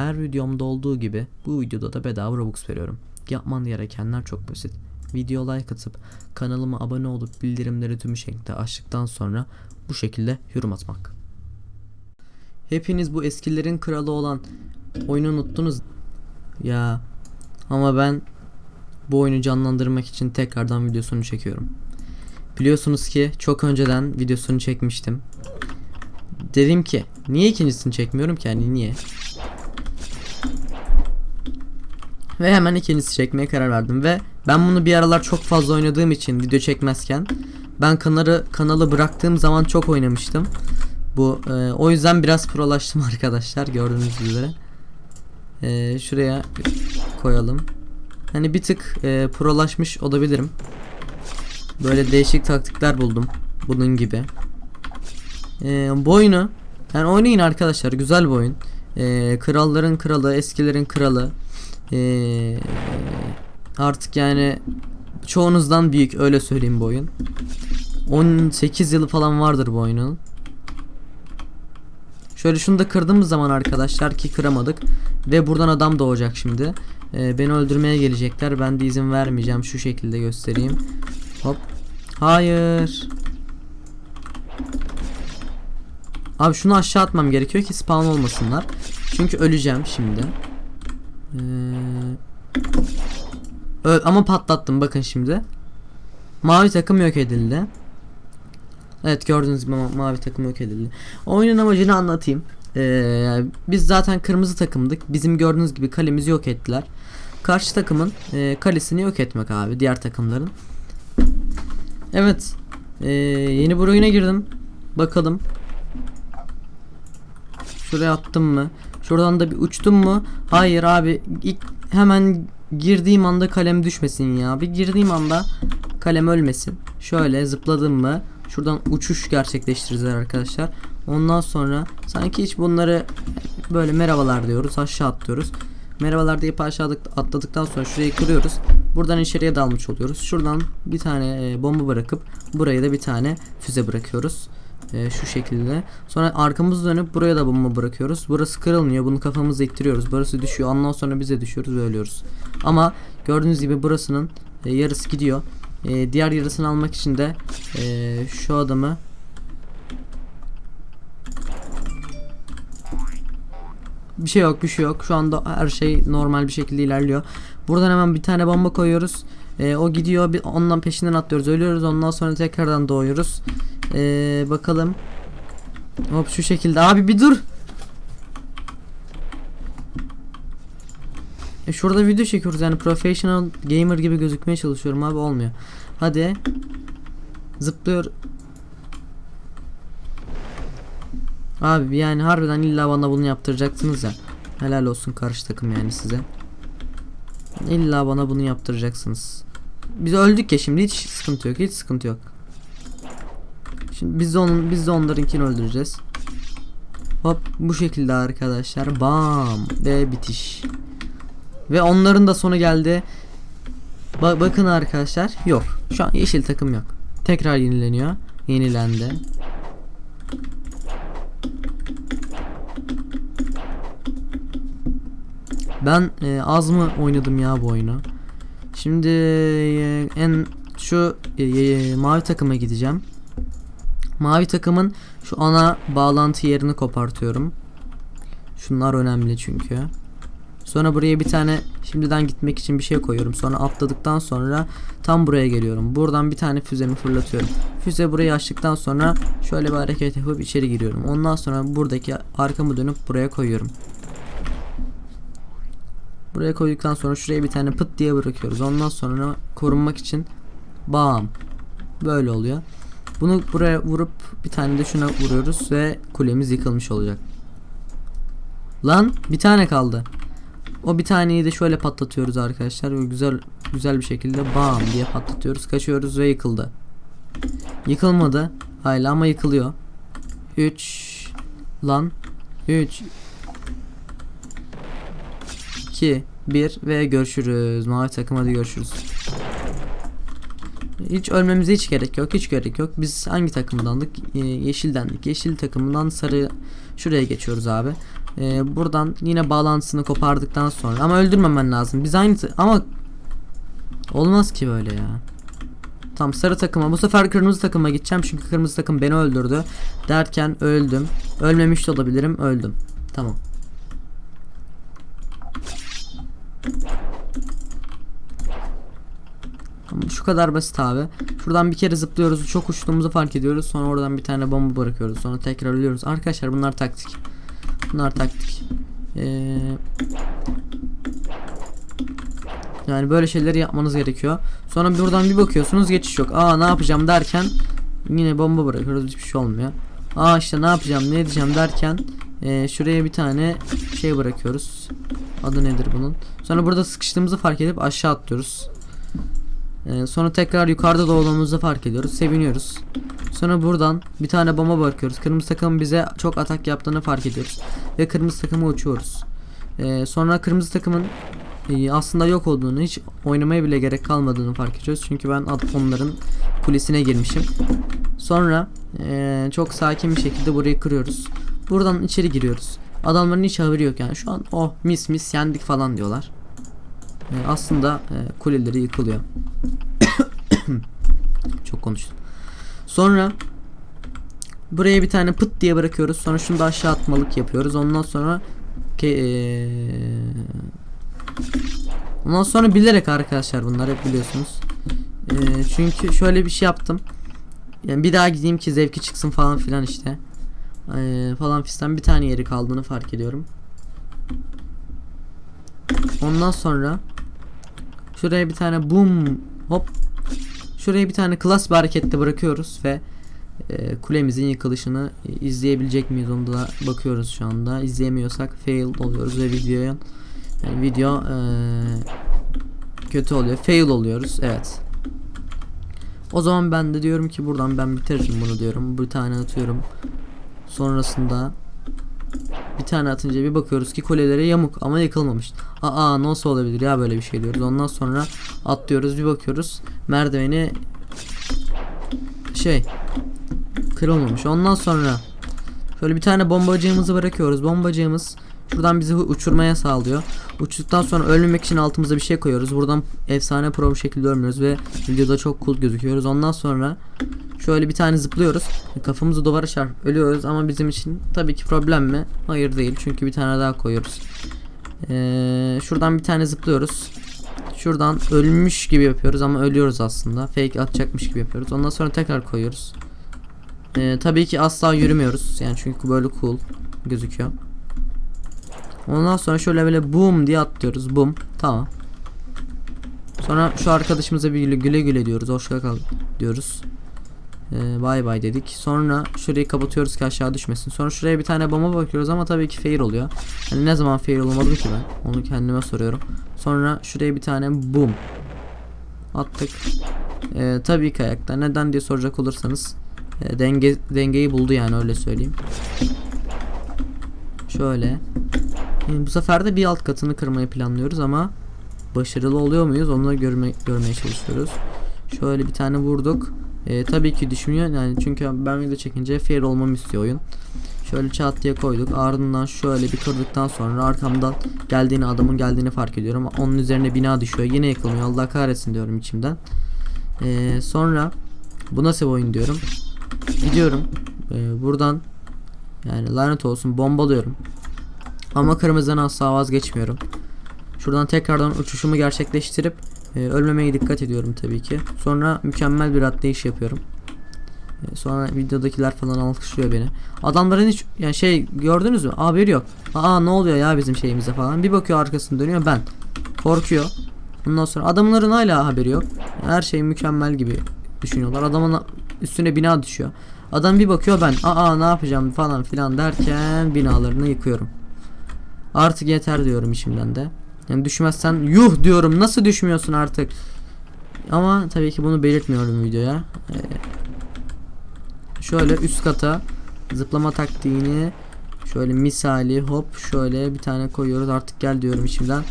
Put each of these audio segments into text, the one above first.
Her videomda olduğu gibi bu videoda da bedava Robux veriyorum. Yapman gerekenler çok basit. Video like atıp kanalıma abone olup bildirimleri tüm şekilde açtıktan sonra bu şekilde yorum atmak. Hepiniz bu eskilerin kralı olan oyunu unuttunuz. Ya ama ben bu oyunu canlandırmak için tekrardan videosunu çekiyorum. Biliyorsunuz ki çok önceden videosunu çekmiştim. Dedim ki niye ikincisini çekmiyorum ki hani niye? Ve hemen ikincisi çekmeye karar verdim ve ben bunu bir aralar çok fazla oynadığım için video çekmezken ben kanalı kanalı bıraktığım zaman çok oynamıştım. Bu e, o yüzden biraz prolaştım arkadaşlar gördüğünüz üzere. E, şuraya koyalım. Hani bir tık e, prolaşmış olabilirim. Böyle değişik taktikler buldum. Bunun gibi. E, bu oyunu yani oynayın arkadaşlar güzel bir oyun. E, kralların kralı, eskilerin kralı. E, artık yani çoğunuzdan büyük öyle söyleyeyim bu oyun. 18 yılı falan vardır bu oyunun. Şöyle şunu da kırdığımız zaman arkadaşlar ki kıramadık ve buradan adam doğacak şimdi. Ee, beni öldürmeye gelecekler. Ben de izin vermeyeceğim. Şu şekilde göstereyim. Hop. Hayır. Abi şunu aşağı atmam gerekiyor ki spawn olmasınlar. Çünkü öleceğim şimdi. Ee, ö- ama patlattım bakın şimdi. Mavi takım yok edildi. Evet gördüğünüz gibi ma- mavi takım yok edildi. Oyunun amacını anlatayım. Ee, biz zaten kırmızı takımdık. Bizim gördüğünüz gibi kalemizi yok ettiler. Karşı takımın e, kalesini yok etmek abi diğer takımların. Evet. Ee, yeni bir oyuna girdim. Bakalım. Şuraya attım mı? Şuradan da bir uçtum mu? Hayır abi. İlk hemen girdiğim anda kalem düşmesin ya. Bir girdiğim anda kalem ölmesin. Şöyle zıpladım mı? Şuradan uçuş gerçekleştireceğiz arkadaşlar. Ondan sonra sanki hiç bunları böyle merhabalar diyoruz. Aşağı atlıyoruz. Merhabalar deyip aşağı atladıktan sonra şurayı kırıyoruz. Buradan içeriye dalmış oluyoruz. Şuradan bir tane e, bomba bırakıp buraya da bir tane füze bırakıyoruz. E, şu şekilde. Sonra arkamızı dönüp buraya da bomba bırakıyoruz. Burası kırılmıyor. Bunu kafamızda ittiriyoruz. Burası düşüyor. Ondan sonra bize düşüyoruz ve ölüyoruz. Ama gördüğünüz gibi burasının e, yarısı gidiyor. E, diğer yarısını almak için de e, şu adamı bir şey yok bir şey yok şu anda her şey normal bir şekilde ilerliyor buradan hemen bir tane bomba koyuyoruz E, o gidiyor bir ondan peşinden atlıyoruz ölüyoruz ondan sonra tekrardan doğuyoruz E, bakalım hop şu şekilde abi bir dur E şurada video çekiyoruz yani professional gamer gibi gözükmeye çalışıyorum abi olmuyor. Hadi. Zıplıyor. Abi yani harbiden illa bana bunu yaptıracaksınız ya. Helal olsun karşı takım yani size. İlla bana bunu yaptıracaksınız. Biz öldük ya şimdi hiç sıkıntı yok hiç sıkıntı yok. Şimdi biz de onun biz de onlarınkini öldüreceğiz. Hop bu şekilde arkadaşlar. Bam ve bitiş. Ve onların da sonu geldi. Ba- bakın arkadaşlar yok. Şu an yeşil takım yok. Tekrar yenileniyor. Yenilendi. Ben e, az mı oynadım ya bu oyunu? Şimdi e, en şu e, e, mavi takıma gideceğim. Mavi takımın şu ana bağlantı yerini kopartıyorum. Şunlar önemli çünkü. Sonra buraya bir tane şimdiden gitmek için bir şey koyuyorum. Sonra atladıktan sonra tam buraya geliyorum. Buradan bir tane füzemi fırlatıyorum. Füze burayı açtıktan sonra şöyle bir hareket yapıp içeri giriyorum. Ondan sonra buradaki arkamı dönüp buraya koyuyorum. Buraya koyduktan sonra şuraya bir tane pıt diye bırakıyoruz. Ondan sonra korunmak için bam. Böyle oluyor. Bunu buraya vurup bir tane de şuna vuruyoruz ve kulemiz yıkılmış olacak. Lan bir tane kaldı. O bir taneyi de şöyle patlatıyoruz arkadaşlar. Böyle güzel güzel bir şekilde bam diye patlatıyoruz. Kaçıyoruz ve yıkıldı. Yıkılmadı. Hala ama yıkılıyor. 3 lan 3 2 1 ve görüşürüz. Mavi takım hadi görüşürüz. Hiç ölmemize hiç gerek yok. Hiç gerek yok. Biz hangi takımdandık? Ee, yeşildendik. Yeşil takımından sarı şuraya geçiyoruz abi. Ee, buradan yine bağlantısını kopardıktan sonra ama öldürmemen lazım. Biz aynı ama olmaz ki böyle ya. Tam sarı takıma bu sefer kırmızı takıma gideceğim çünkü kırmızı takım beni öldürdü derken öldüm. Ölmemiş de olabilirim öldüm. Tamam. Tamam, Şu kadar basit abi. Şuradan bir kere zıplıyoruz. Çok uçtuğumuzu fark ediyoruz. Sonra oradan bir tane bomba bırakıyoruz. Sonra tekrar ölüyoruz. Arkadaşlar bunlar taktik. Bunlar taktik. Ee, yani böyle şeyleri yapmanız gerekiyor. Sonra buradan bir bakıyorsunuz geçiş yok. Aa ne yapacağım derken yine bomba bırakıyoruz. Hiçbir şey olmuyor. Aa işte ne yapacağım ne edeceğim derken ee, şuraya bir tane şey bırakıyoruz. Adı nedir bunun? Sonra burada sıkıştığımızı fark edip aşağı atlıyoruz. Ee, sonra tekrar yukarıda doğduğumuzu fark ediyoruz. Seviniyoruz. Sonra buradan bir tane bomba bırakıyoruz. Kırmızı takım bize çok atak yaptığını fark ediyoruz. Ve kırmızı takıma uçuyoruz. Ee, sonra kırmızı takımın e, aslında yok olduğunu hiç oynamaya bile gerek kalmadığını fark ediyoruz. Çünkü ben onların kulisine girmişim. Sonra e, çok sakin bir şekilde burayı kırıyoruz. Buradan içeri giriyoruz. Adamların hiç haberi yok yani. Şu an oh mis mis yendik falan diyorlar. E, aslında e, kuleleri yıkılıyor. Çok konuştum. Sonra buraya bir tane pıt diye bırakıyoruz. Sonra şunu da aşağı atmalık yapıyoruz. Ondan sonra eee, Ondan sonra bilerek arkadaşlar bunlar hep biliyorsunuz. Eee, çünkü şöyle bir şey yaptım. Yani bir daha gideyim ki zevki çıksın falan filan işte. Eee, falan fistan bir tane yeri kaldığını fark ediyorum. Ondan sonra şuraya bir tane boom hop şuraya bir tane klas bir harekette bırakıyoruz ve e, kulemizin yıkılışını izleyebilecek miyiz onu da bakıyoruz şu anda. İzleyemiyorsak fail oluyoruz ve videoya yani video e, kötü oluyor. Fail oluyoruz. Evet. O zaman ben de diyorum ki buradan ben bitiririm bunu diyorum. Bir tane atıyorum. Sonrasında bir tane atınca bir bakıyoruz ki kulelere yamuk ama yıkılmamış. Aa nasıl olabilir ya böyle bir şey diyoruz. Ondan sonra atlıyoruz bir bakıyoruz merdiveni şey kırılmamış. Ondan sonra şöyle bir tane bombacığımızı bırakıyoruz. Bombacığımız şuradan bizi uçurmaya sağlıyor. Uçtuktan sonra ölmemek için altımıza bir şey koyuyoruz. Buradan efsane pro bir şekilde ölmüyoruz ve videoda çok cool gözüküyoruz. Ondan sonra şöyle bir tane zıplıyoruz. Kafamızı duvara çarpıp ölüyoruz ama bizim için tabii ki problem mi? Hayır değil. Çünkü bir tane daha koyuyoruz. Ee, şuradan bir tane zıplıyoruz. Şuradan ölmüş gibi yapıyoruz ama ölüyoruz aslında. Fake atacakmış gibi yapıyoruz. Ondan sonra tekrar koyuyoruz. Ee, tabii ki asla yürümüyoruz. Yani çünkü böyle cool gözüküyor. Ondan sonra şöyle böyle boom diye atlıyoruz. Boom. Tamam. Sonra şu arkadaşımıza bir güle güle, diyoruz. Hoşça kal diyoruz. Ee, bay dedik. Sonra şurayı kapatıyoruz ki aşağı düşmesin. Sonra şuraya bir tane bomba bakıyoruz ama tabii ki fail oluyor. Hani ne zaman fail olmadı ki ben? Onu kendime soruyorum. Sonra şuraya bir tane boom attık. Ee, tabii ki ayakta. Neden diye soracak olursanız e, denge dengeyi buldu yani öyle söyleyeyim. Şöyle. Ee, bu sefer de bir alt katını kırmayı planlıyoruz ama başarılı oluyor muyuz? Da görme, görmeye çalışıyoruz. Şöyle bir tane vurduk. Ee, tabii ki düşmüyor yani çünkü ben video çekince fair olmamı istiyor oyun. Şöyle çat diye koyduk. Ardından şöyle bir kırdıktan sonra arkamdan geldiğini adamın geldiğini fark ediyorum. Onun üzerine bina düşüyor. Yine yıkılmıyor. Allah kahretsin diyorum içimden. Ee, sonra bu nasıl oyun diyorum. Gidiyorum. Ee, buradan yani lanet olsun bombalıyorum. Ama kırmızıdan asla vazgeçmiyorum. Şuradan tekrardan uçuşumu gerçekleştirip e, ölmemeye dikkat ediyorum tabii ki. Sonra mükemmel bir atlayış yapıyorum. E, sonra videodakiler falan alkışlıyor beni. Adamların hiç yani şey gördünüz mü? Haberi yok. Aa ne oluyor ya bizim şeyimize falan. Bir bakıyor arkasını dönüyor ben. Korkuyor. Ondan sonra adamların hala haberi yok. Her şey mükemmel gibi düşünüyorlar. Adamın üstüne bina düşüyor. Adam bir bakıyor ben. Aa ne yapacağım falan filan derken binalarını yıkıyorum. Artık yeter diyorum içimden de. Yani düşmezsen yuh diyorum nasıl düşmüyorsun artık. Ama tabii ki bunu belirtmiyorum videoya. Ee, şöyle üst kata zıplama taktiğini şöyle misali hop şöyle bir tane koyuyoruz artık gel diyorum içimden.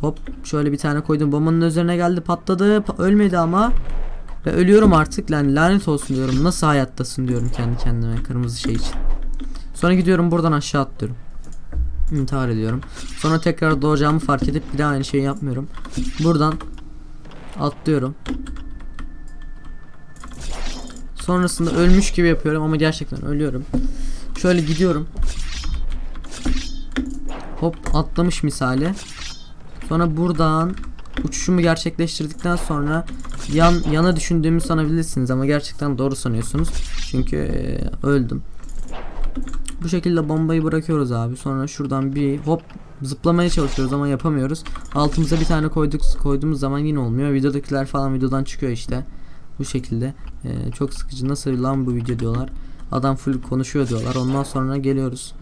Hop şöyle bir tane koydum bombanın üzerine geldi patladı Pa- ölmedi ama ve ölüyorum artık lan lanet olsun diyorum nasıl hayattasın diyorum kendi kendime kırmızı şey için. Sonra gidiyorum buradan aşağı atlıyorum. İntihar ediyorum. Sonra tekrar doğacağımı fark edip bir daha aynı şeyi yapmıyorum. Buradan atlıyorum. Sonrasında ölmüş gibi yapıyorum ama gerçekten ölüyorum. Şöyle gidiyorum. Hop atlamış misali. Sonra buradan uçuşumu gerçekleştirdikten sonra yan yana düşündüğümü sanabilirsiniz ama gerçekten doğru sanıyorsunuz. Çünkü e, öldüm. Bu şekilde bombayı bırakıyoruz abi. Sonra şuradan bir hop zıplamaya çalışıyoruz ama yapamıyoruz. Altımıza bir tane koyduk koyduğumuz zaman yine olmuyor. Videodakiler falan videodan çıkıyor işte. Bu şekilde. Ee, çok sıkıcı. Nasıl lan bu video diyorlar. Adam full konuşuyor diyorlar. Ondan sonra geliyoruz.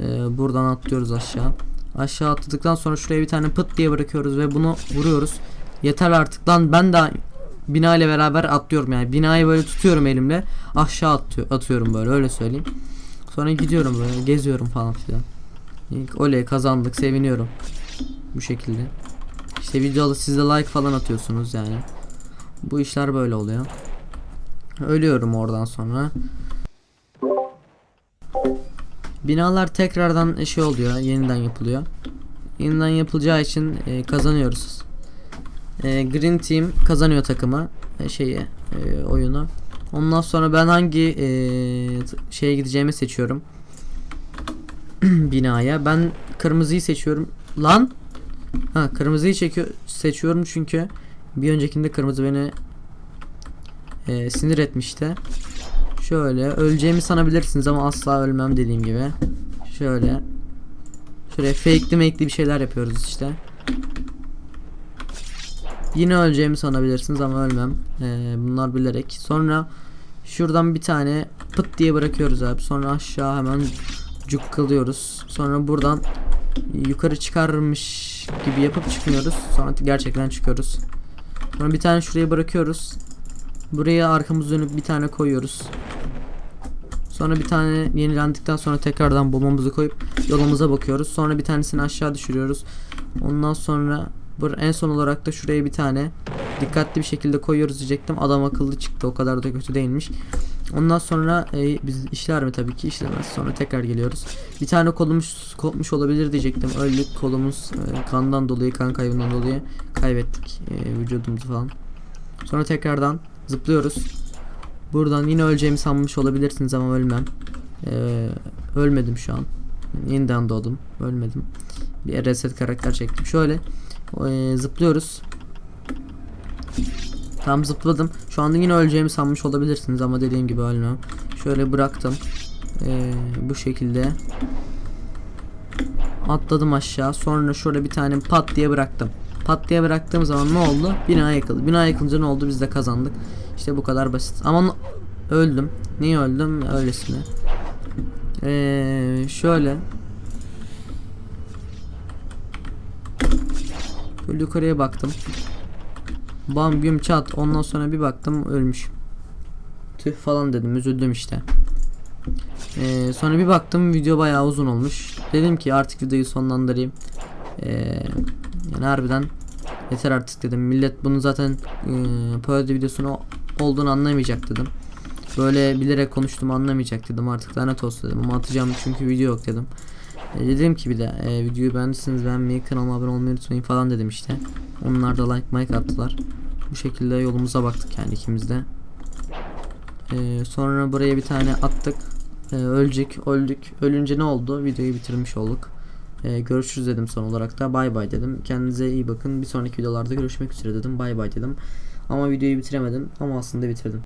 Ee, buradan atlıyoruz aşağı. Aşağı atladıktan sonra şuraya bir tane pıt diye bırakıyoruz ve bunu vuruyoruz. Yeter artık lan ben de bina ile beraber atlıyorum yani. Binayı böyle tutuyorum elimle. Aşağı atıyor, atıyorum böyle öyle söyleyeyim. Sonra gidiyorum böyle geziyorum falan filan. İlk oley kazandık seviniyorum. Bu şekilde. İşte videoda siz de like falan atıyorsunuz yani. Bu işler böyle oluyor. Ölüyorum oradan sonra. Binalar tekrardan şey oluyor, yeniden yapılıyor. Yeniden yapılacağı için e, kazanıyoruz. E, Green Team kazanıyor takımı e, şeyi e, oyunu. Ondan sonra ben hangi e, şeye gideceğimi seçiyorum. Binaya. Ben kırmızıyı seçiyorum. Lan. Ha kırmızıyı çekiyor seçiyorum çünkü bir öncekinde kırmızı beni e, sinir etmişti. Şöyle öleceğimi sanabilirsiniz ama asla ölmem dediğim gibi. Şöyle. Şuraya fake'li make'li bir şeyler yapıyoruz işte. Yine öleceğimi sanabilirsiniz ama ölmem. Ee, bunlar bilerek. Sonra şuradan bir tane pıt diye bırakıyoruz abi. Sonra aşağı hemen cukkalıyoruz. Sonra buradan yukarı çıkarmış gibi yapıp çıkmıyoruz. Sonra gerçekten çıkıyoruz. Sonra bir tane şuraya bırakıyoruz. Buraya arkamız dönüp bir tane koyuyoruz. Sonra bir tane yenilendikten sonra tekrardan bombamızı koyup yolumuza bakıyoruz. Sonra bir tanesini aşağı düşürüyoruz. Ondan sonra en son olarak da şuraya bir tane dikkatli bir şekilde koyuyoruz diyecektim. Adam akıllı çıktı. O kadar da kötü değilmiş. Ondan sonra e, biz işler mi tabii ki işlemez. Sonra tekrar geliyoruz. Bir tane kolumuz kopmuş olabilir diyecektim. Öldük. Kolumuz e, kandan dolayı, kan kaybından dolayı kaybettik e, vücudumuzu falan. Sonra tekrardan zıplıyoruz. Buradan yine öleceğimi sanmış olabilirsiniz ama ölmem. Ee, ölmedim şu an. Yeniden doğdum. Ölmedim. Bir reset karakter çektim. Şöyle e, zıplıyoruz. Tam zıpladım. Şu anda yine öleceğimi sanmış olabilirsiniz ama dediğim gibi ölmem. Şöyle bıraktım. Ee, bu şekilde. Atladım aşağı. Sonra şöyle bir tane pat diye bıraktım. Pat diye bıraktığım zaman ne oldu? Bina yıkıldı. Bina yıkılınca ne oldu? Biz de kazandık. İşte bu kadar basit. Ama öldüm. Niye öldüm? Öylesine. Ee, şöyle. Şöyle yukarıya baktım. Bam güm çat. Ondan sonra bir baktım ölmüş. Tüh falan dedim. Üzüldüm işte. Ee, sonra bir baktım video bayağı uzun olmuş. Dedim ki artık videoyu sonlandırayım. Ee, yani harbiden yeter artık dedim. Millet bunu zaten e, parodi videosunu olduğunu anlamayacak dedim. Böyle bilerek konuştum anlamayacak dedim. Artık lanet olsun dedim. Ama atacağım çünkü video yok dedim. E, dedim ki bir de e, videoyu beğendiyseniz beğenmeyi kanalıma abone olmayı unutmayın falan dedim işte. Onlar da like like attılar. Bu şekilde yolumuza baktık yani ikimiz de. E, sonra buraya bir tane attık. E, ölecek, öldük. Ölünce ne oldu? Videoyu bitirmiş olduk. E, görüşürüz dedim son olarak da. Bay bay dedim. Kendinize iyi bakın. Bir sonraki videolarda görüşmek üzere dedim. Bay bay dedim. Ama videoyu bitiremedim. Ama aslında bitirdim.